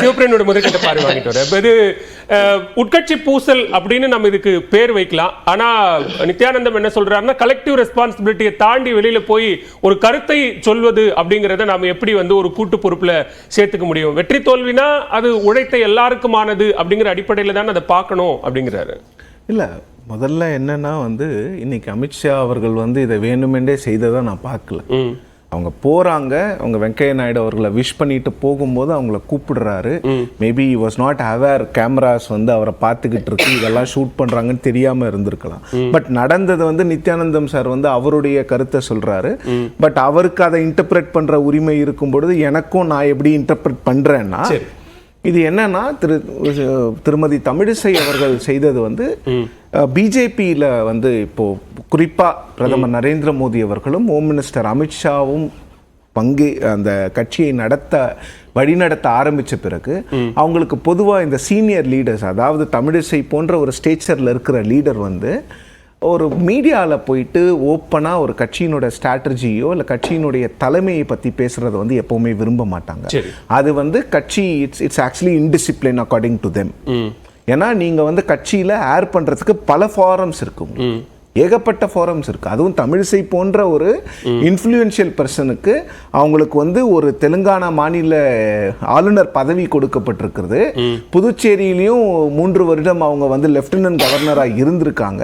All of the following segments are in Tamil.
சிவபிரியனோட முதற்கட்ட பார்வை வாங்கிட்டு இப்ப இது உட்கட்சி பூசல் அப்படின்னு நம்ம இதுக்கு பேர் வைக்கலாம். ஆனா நித்யானந்தம் என்ன சொல்றாருன்னா கலெக்டிவ் ரெஸ்பான்சிபிலிட்டியை தாண்டி வெளியில போய் ஒரு கருத்தை சொல்வது அப்படிங்கறத நாம எப்படி வந்து ஒரு கூட்டு பொறுப்புல சேர்த்துக்க முடியும்? வெற்றி தோல்வினா அது உழைத்த எல்லாருக்குமானது அப்படிங்கிற அடிப்படையில தான் அதை பார்க்கணும் அப்படிங்கிறாரு. இல்லை முதல்ல என்னன்னா வந்து இன்னைக்கு அமித்ஷா அவர்கள் வந்து இதை வேணுமென்றே செய்ததை நான் பார்க்கல. அவங்க போறாங்க. அவங்க வெங்கையா நாயுடு அவர்களை விஷ் பண்ணிட்டு போகும்போது அவங்கள கூப்பிடுறாரு. Maybe was not aware cameras வந்து அவரை பார்த்துக்கிட்டு இருக்கு. இதெல்லாம் ஷூட் பண்றாங்கன்னு தெரியாம இருந்திருக்கலாம். பட் நடந்தது வந்து நித்யானந்தம் சார் வந்து அவருடைய கருத்தை சொல்றாரு. பட் அவருக்கு அதை இன்டர்பிரேட் பண்ற உரிமை இருக்கும் பொழுது எனக்கும் நான் எப்படி இன்டர்பிரேட் பண்றேன்னா சரி. இது என்னன்னா திரு திருமதி தமிழிசை அவர்கள் செய்தது வந்து பிஜேபியில் வந்து இப்போ குறிப்பா பிரதமர் நரேந்திர மோடி அவர்களும் ஹோம் மினிஸ்டர் அமித்ஷாவும் பங்கு அந்த கட்சியை நடத்த வழிநடத்த ஆரம்பிச்ச பிறகு அவங்களுக்கு பொதுவா இந்த சீனியர் லீடர்ஸ் அதாவது தமிழிசை போன்ற ஒரு ஸ்டேச்சர்ல இருக்கிற லீடர் வந்து ஒரு மீடியாவில் போயிட்டு ஓப்பனாக ஒரு கட்சியினோட ஸ்ட்ராட்டஜியோ இல்லை கட்சியினுடைய தலைமையை பற்றி பேசுகிறத வந்து எப்போவுமே விரும்ப மாட்டாங்க. அது வந்து கட்சி it's it's actually indiscipline according to them ஏன்னா நீங்கள் வந்து கட்சியில் ஏர் பண்ணுறதுக்கு பல ஃபாரம்ஸ் இருக்கும் ஏகப்பட்ட ஃபாரம்ஸ் இருக்கு. அதுவும் தமிழிசை போன்ற ஒரு இன்ஃப்ளூயன்ஷியல் பர்சனுக்கு அவங்களுக்கு வந்து ஒரு தெலுங்கானா மாநில ஆளுநர் பதவி கொடுக்கப்பட்டிருக்கிறது. புதுச்சேரியிலையும் மூன்று வருடம் அவங்க வந்து லெப்டினன்ட் கவர்னராக இருந்திருக்காங்க.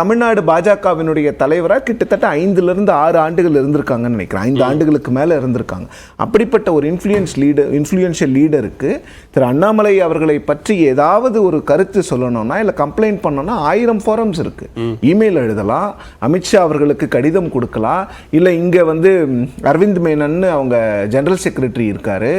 தமிழ்நாடு பாஜகவினுடைய தலைவராக கிட்டத்தட்ட ஐந்துல இருந்து ஆறு ஆண்டுகள் இருந்திருக்காங்கன்னு நினைக்கிறேன். ஐந்து ஆண்டுகளுக்கு மேல இருந்திருக்காங்க. அப்படிப்பட்ட ஒரு இன்ஃப்ளூயன்ஸ் லீடர் இன்ஃப்ளூயன்ஷியல் லீடருக்கு திரு அண்ணாமலை அவர்களை பற்றி ஏதாவது ஒரு கருத்து சொல்லணும்னா இல்லை கம்ப்ளைண்ட் பண்ணணும்னா ஆயிரம் ஃபாரம்ஸ் இருக்கு. இமெயில் எழுதலாம். அமித்ஷா அவர்களுக்கு கடிதம் கொடுக்கலாம். இல்லை இங்க வந்து அரவிந்த் மேனன் அவங்க ஜெனரல் செக்ரட்டரி இருக்காரு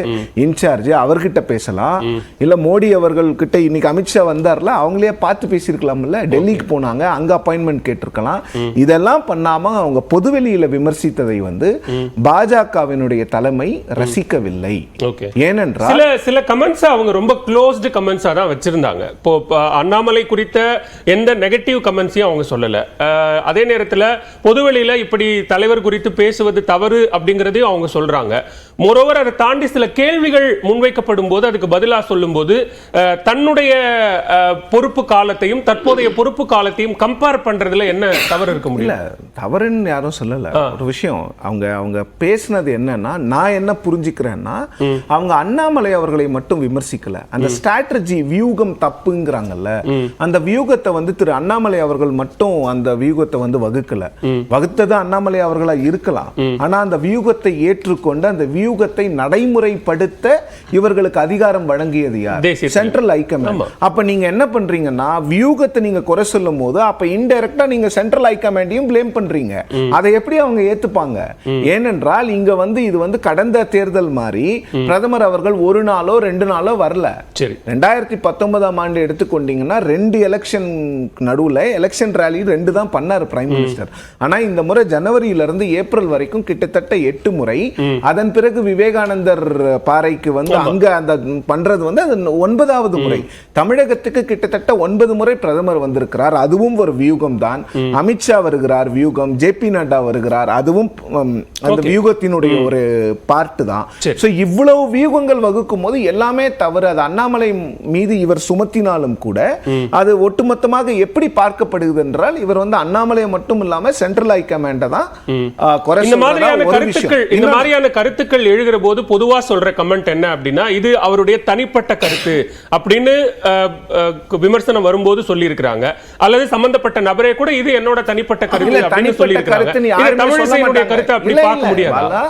இன்சார்ஜ் அவர்கிட்ட பேசலாம். இல்ல மோடி அவர்கள் கிட்ட இன்னைக்கு அமித்ஷா வந்தார்ல அவங்களே பார்த்து பேசியிருக்கலாம்ல டெல்லிக்கு போனாங்க அங்க அப்பாயின்மெண்ட் கேட்டிருக்கலாம். இதெல்லாம் பண்ணாம அவங்க பொதுவெளியில விமர்சித்ததை வந்து பாஜகவினுடைய தலைமை ரசிக்கவில்லை. ஏனென்றால் சில சில கமெண்ட்ஸ் அவங்க ரொம்ப க்ளோஸ்டு கமெண்ட்ஸா தான் வச்சிருந்தாங்க. இப்போ அண்ணாமலை குறித்த எந்த நெகட்டிவ் கமெண்ட்ஸையும் அவங்க சொல்லல. அதே நேரத்துல பொதுவெளியில இப்படி தலைவர் குறித்து பேசுவது தவறு அப்படிங்கறதையும் அவங்க சொல்றாங்க. மோரோவர் அதை தாண்டி சில கேள்விகள் முன்வைக்கப்படும் போது அதுக்கு பதிலா சொல்லும்போது தன்னுடைய பொறுப்பு காலத்தையும் தற்போதைய பொறுப்பு காலத்தையும் கம்பேர் பண்றதுல என்ன தவறு இருக்க முடியும்? இல்ல தவறுன்னு யாரும் சொல்லல. ஒரு விஷயம் அவங்க அவங்க பேசுனது என்னன்னா நான் என்ன புரிஞ்சுக்கிறேன்னா அவங்க அண்ணாமலை அவர்களை மட்டும் விமர்சிக்கல. அந்த ஸ்ட்ராட்டஜி வியூகம் தப்புங்கிறாங்கல்ல. அந்த வியூகத்தை வந்து திரு அண்ணாமலை அவர்கள் மட்டும் அந்த வியூகத்தை வந்து வகுக்கல. வகுத்தது அண்ணாமலை அவர்களா இருக்கலாம். ஆனா அந்த வியூகத்தை ஏற்றுக்கொண்டு அந்த வியூகத்தை நடைமுறைப்படுத்த இவர்களுக்கு அதிகாரம் வழங்கியது யார்? சென்ட்ரல் ஹைகமாண்ட் அப்ப நீங்க என்ன பண்றீங்கன்னா வியூகத்தை நீங்க குறை சொல்லும் போது அப்ப இன்டைரக்டா நீங்க சென்ட்ரல் ஹைகமாண்டையும் ப்ளேம் பண்றீங்க. அதை எப்படி அவங்க ஏத்துப்பாங்க? ஏனென்றால் இங்க வந்து இது வந்து கடந்த தேர்தல் மாதிரி பிரதமர் அவர்கள் ஒரு நாளோ ரெண்டு நாளோ வரல. சரி. ரெண்டாயிரத்தி பத்தொன்பதாம் ஆண்டு எடுத்துக்கொண்டீங்கன்னா ரெண்டு எலெக்ஷன் நடுவுல எலெக்ஷன் ரேலி ரெண்டு தான் பண்ணாரு பிரைம் மினிஸ்டர் ஆனா இந்த முறை ஜனவரியில இருந்து ஏப்ரல் வரைக்கும் கிட்டத்தட்ட எட்டு முறை அதன் பிறகு விவேகானந்தர் பாறைக்கு வந்து அங்க அந்த பண்றது வந்து அது ஒன்பதாவது முறை. தமிழகத்துக்கு கிட்டத்தட்ட ஒன்பது முறை பிரதமர் வந்திருக்கிறார். அதுவும் ஒரு வியூகம் தான் அமித்ஷா வருகிறார் வியூகம் ஜே பி நட்டா வருகிறார். அதுவும் அந்த வியூகத்தினுடைய ஒரு பார்ட் தான். சோ இவ்வளவு வியூகங்கள் வகுக்கும் போது எல்லாமே தவறு. அது அண்ணாமலை மீது இவர் சுமத்தினாலும் கூட அது ஒட்டுமொத்தமாக எப்படி பார்க்கப்படுகிறது என்றால் இவர் வந்து அண்ணாமலையை மட்டும் இல்லாம சென்ட்ரல் ஹைகமாண்ட தான் ஆ, குறை இந்த மாதிரியான கருத்துக்கள் இந்த மாதிரியான கருத்துக்கள் எழுகிற போது பொதுவா சொல்ற கமெண்ட் என்ன அப்படின்னா இது அவருடைய தனிப்பட்ட கருத்து அப்படின்னு விமர்சனம் வரும்போது சொல்லி இருக்கிறாங்க அல்லது சம்பந்தப்பட்ட நபரே கூட இது என்னோட தனிப்பட்ட கருத்து அப்படின்னு சொல்லி இருக்காங்க. கருத்தை அப்படி பார்க்க முடியாதா.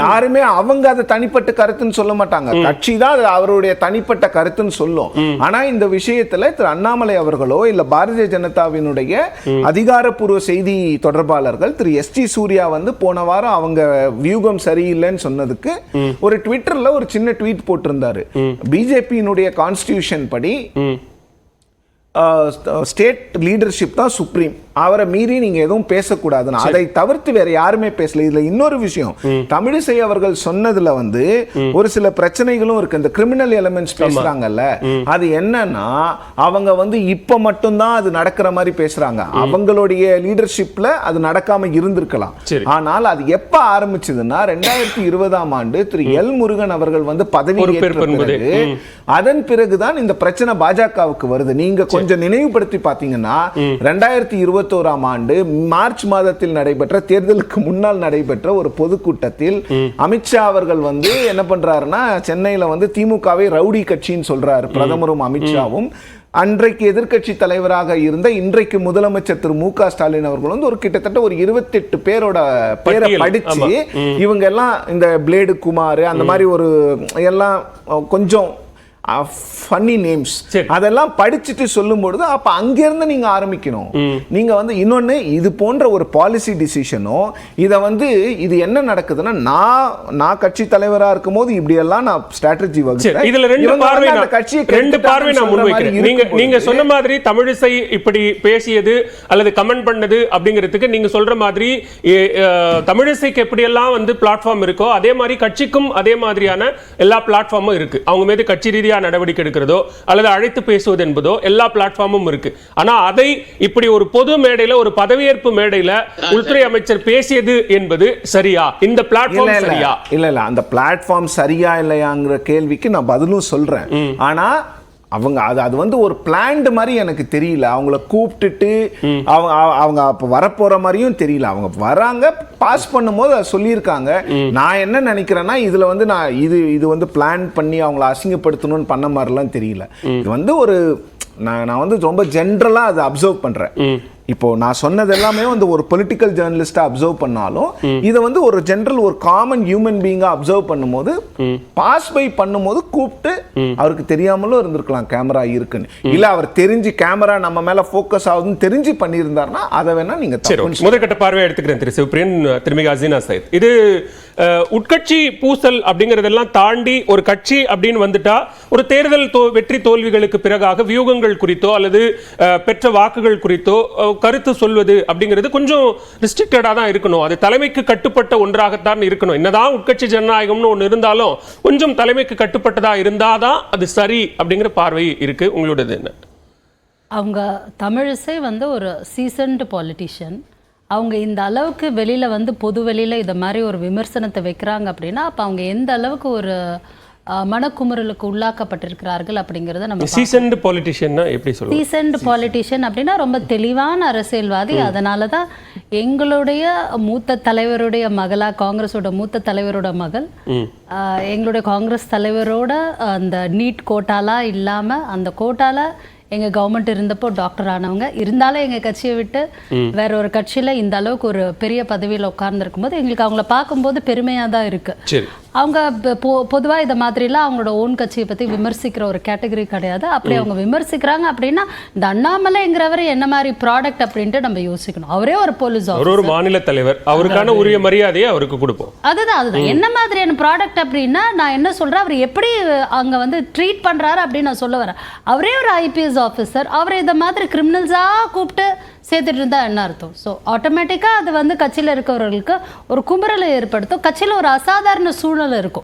யாருமே அவங்க அதை தனிப்பட்ட கருத்துன்னு சொல்ல மாட்டாங்க. கட்சி தான் அவருடைய தனிப்பட்ட கருத்துன்னு சொல்லும். ஆனா இந்த விஷயத்துல திரு அண்ணாமலை அவர்களோ இல்ல பாரதிய ஜனதாவினுடைய அதிகாரப்பூர்வ செய்தி தொடர்பாளர்கள் திரு எஸ் டி சூர்யா வந்து போன வாரம் அவங்க வியூகம் சரியில்லைன்னு சொன்னதுக்கு ஒரு ட்விட்டர்ல ஒரு சின்ன ட்வீட் போட்டிருந்தாரு. பிஜேபியினுடைய கான்ஸ்டியூஷன் படி ஸ்டேட் லீடர்ஷிப் தான் சுப்ரீம் அவரை மீறி நீங்க எதுவும் பேசக்கூடாதுன்னு. அதை தவிர்த்து வேற யாருமே பேசல. இதுல இன்னொரு விஷயம். தமிழிசை அவர்கள் சொன்னதுல வந்து ஒரு சில பிரச்சனைகளும் இருக்கு. இந்த கிரிமினல் எலிமெண்ட்ஸ் பேசுறாங்கல்ல. அது என்னன்னா அவங்க வந்து இப்ப மட்டும்தான் அது நடக்கிற மாதிரி பேசுறாங்க. அவங்களுடைய லீடர்ஷிப்ல அது நடக்காம இருந்திருக்கலாம். ஆனால் அது எப்ப ஆரம்பிச்சதுன்னா ரெண்டாயிரத்தி இருபதாம் ஆண்டு திரு எல் முருகன் அவர்கள் வந்து பதவி. பிறகு அதன் பிறகுதான் இந்த பிரச்சனை பாஜகவுக்கு வருது. நீங்க கொஞ்சம் நினைவுபடுத்தி பாத்தீங்கன்னா ரெண்டாயிரத்தி இருபத்தோராம் ஆண்டு மார்ச் மாதத்தில் நடைபெற்ற தேர்தலுக்கு முன்னால் நடைபெற்ற ஒரு பொதுக்கூட்டத்தில் அமித்ஷா அவர்கள் வந்து என்ன பண்றாருன்னா சென்னையில வந்து திமுகவை ரவுடி கட்சின்னு சொல்றாரு பிரதமரும் அமித்ஷாவும். அன்றைக்கு எதிர்க்கட்சி தலைவராக இருந்த இன்றைக்கு முதலமைச்சர் திரு மு க ஸ்டாலின் அவர்கள் வந்து ஒரு கிட்டத்தட்ட ஒரு இருபத்தெட்டு பேரோட பேரை. படிச்சு. இவங்க எல்லாம் இந்த பிளேடு குமார் அந்த மாதிரி ஒரு எல்லாம் கொஞ்சம் ஃபன்னி நேம்ஸ். அதெல்லாம் படிச்சுட்டு சொல்லும் பொழுது அப்ப அங்கிருந்து நீங்க ஆரம்பிக்கணும். நீங்க வந்து இன்னொன்னு இது போன்ற ஒரு பாலிசி டிசிஷனோ இத வந்து இது என்ன நடக்குதுன்னா நான் நான் கட்சி தலைவரா இருக்கும்போது இப்படி எல்லாம் நான் ஸ்ட்ராட்டஜி வகுத்தேன் இதுல ரெண்டு பார்வை கட்சியை ரெண்டு பார்வை நான் முன்வைக்கிறேன். நீங்க இருக்கும் நீங்க பொழுது- சொன்ன மாதிரி தமிழிசை இப்படி பேசியது அல்லது கமெண்ட் பண்ணது அப்படிங்கிறதுக்கு நீங்க சொல்ற மாதிரி தமிழிசைக்கு எப்படியெல்லாம் வந்து பிளாட்ஃபார்ம் இருக்கோ அதே மாதிரி கட்சிக்கும் அதே மாதிரியான எல்லா பிளாட்ஃபார்மும் இருக்கு. அவங்க மீது கட்சி ரீதியா நடவடிக்கை எடுக்கிறதோ அல்லது அழைத்து பேசுவது என்பதோ எல்லா பிளாட்ஃபார்மும் இருக்கு. ஆனா அதை இப்படி ஒரு பொது மேடையில ஒரு பதவியேற்பு மேடையில உள்துறை அமைச்சர் பேசியது என்பது சரியா? இந்த பிளாட்ஃபார்ம் சரியா? இல்ல இல்ல. அந்த பிளாட்ஃபார்ம் சரியா இல்லையாங்கிற கேள்விக்கு நான் பதிலும் சொல்றேன். ஆனா அவங்க அது அது வந்து ஒரு பிளான்டு மாதிரி எனக்கு தெரியல. அவங்கள கூப்பிட்டுட்டு அவங்க அவங்க அப்போ வரப்போற மாதிரியும் தெரியல. அவங்க வராங்க பாஸ் பண்ணும்போது அதை சொல்லியிருக்காங்க. நான் என்ன நினைக்கிறேன்னா இதில் வந்து நான் இது இது வந்து பிளான் பண்ணி அவங்கள அசிங்கப்படுத்தணும்னு பண்ண மாதிரிலாம் தெரியல. இது வந்து ஒரு நான் நான் வந்து ரொம்ப ஜென்ரலாக அதை அப்சர்வ் பண்ணுறேன் இப்போ நான் சொன்னது எல்லாமே வந்து ஒரு பொலிட்டிக்கல் ஜேர்னலிஸ்டா அப்சர்வ் பண்ணாலும் இதை வந்து ஒரு ஜெனரல் ஒரு காமன் ஹியூமன் பீங்கா அப்சர்வ் பண்ணும்போது பாஸ் பை பண்ணும்போது கூப்பிட்டு அவருக்கு தெரியாமலும் இருந்திருக்கலாம் கேமரா இருக்குன்னு. இல்ல அவர் தெரிஞ்சு கேமரா நம்ம மேல ஃபோக்கஸ் ஆகுதுன்னு தெரிஞ்சு பண்ணியிருந்தாருன்னா அதை வேணா நீங்க. முதற்கட்ட பார்வையை எடுத்துக்கிறேன் திரு சிவபிரியன் திருமிக அசீனா சைத். இது உட்கட்சி பூசல் அப்படிங்கறதெல்லாம் தாண்டி ஒரு கட்சி அப்படின்னு வந்துட்டா ஒரு தேர்தல் வெற்றி தோல்விகளுக்கு பிறகாக வியூகங்கள் குறித்தோ அல்லது பெற்ற வாக்குகள் குறித்தோ கருத்து சொல்வது அப்படிங்கிறது கொஞ்சம் ரிஸ்ட்ரிக்டடாக தான் இருக்கணும். அது தலைமைக்கு கட்டுப்பட்ட ஒன்றாகத்தான் இருக்கணும். என்னதான் உட்கட்சி ஜனநாயகம்னு ஒன்று இருந்தாலும் கொஞ்சம் தலைமைக்கு கட்டுப்பட்டதாக இருந்தால் தான் அது சரி அப்படிங்கிற பார்வை இருக்குது உங்களோடது என்ன? அவங்க தமிழிசை வந்து ஒரு சீசன்டு பாலிட்டிஷியன் அவங்க இந்த அளவுக்கு வெளியில் வந்து பொது வெளியில் இதை மாதிரி ஒரு விமர்சனத்தை வைக்கிறாங்க அப்படின்னா அப்போ அவங்க எந்த அளவுக்கு ஒரு மனக்குமுறலுக்கு உள்ளாக்கப்பட்டிருக்கிறார்கள் அப்படிங்கிறத நம்ம சீசன்டு பொலிட்டிஷியன்னா எப்படி சொல்லுவோம்? சீசன்டு பாலிட்டிஷியன் அப்படின்னா ரொம்ப தெளிவான அரசியல்வாதி. அதனால தான் எங்களுடைய மூத்த தலைவருடைய மகளா காங்கிரஸோட மூத்த தலைவரோட மகள் எங்களுடைய காங்கிரஸ் தலைவரோட அந்த நீட் கோட்டாலாம் இல்லாம அந்த கோட்டால எங்க கவர்மெண்ட் இருந்தப்போ டாக்டர் ஆனவங்க. இருந்தாலும் எங்க கட்சியை விட்டு வேற ஒரு கட்சியில இந்த அளவுக்கு ஒரு பெரிய பதவியில் உட்கார்ந்துருக்கும் போது எங்களுக்கு அவங்கள பார்க்கும்போது பெருமையா தான் இருக்கு. சரி. அவங்க பொ- பொ- பொதுவா இதை மாதிரிலாம் அவங்களோட ஓன் கட்சியை பத்தி விமர்சிக்கிற ஒரு கேட்டகரி கிடையாது. அப்படி அவங்க விமர்சிக்கிறாங்க அப்படின்னா இந்த அண்ணாமலைங்கிறவர் என்ன மாதிரி ப்ராடக்ட் அப்படின்ட்டு நம்ம யோசிக்கணும். அவரே ஒரு போலீஸ் அவர் ஒரு மாநில தலைவர். அவருக்கான உரிய மரியாதையை அவருக்கு கொடுப்போம். அதுதான் அதுதான். என்ன மாதிரியான ப்ராடக்ட் அப்படின்னா நான் என்ன சொல்றேன் அவர் எப்படி அங்க வந்து ட்ரீட் பண்றாரு அப்படின்னு நான் சொல்ல வரேன். அவரே ஒரு ஐபிஎஸ் ஆஃபீஸர் அவரை இந்த மாதிரி கிரிமினல்ஸா கூப்பிட்டு சேர்த்துட்டு இருந்தால் என்ன அர்த்தம்? ஸோ ஆட்டோமேட்டிக்காக அது வந்து கட்சியில் இருக்கிறவர்களுக்கு ஒரு குமுறலை ஏற்படுத்தும். கட்சியில் ஒரு அசாதாரண சூழ்நிலை இருக்கும்.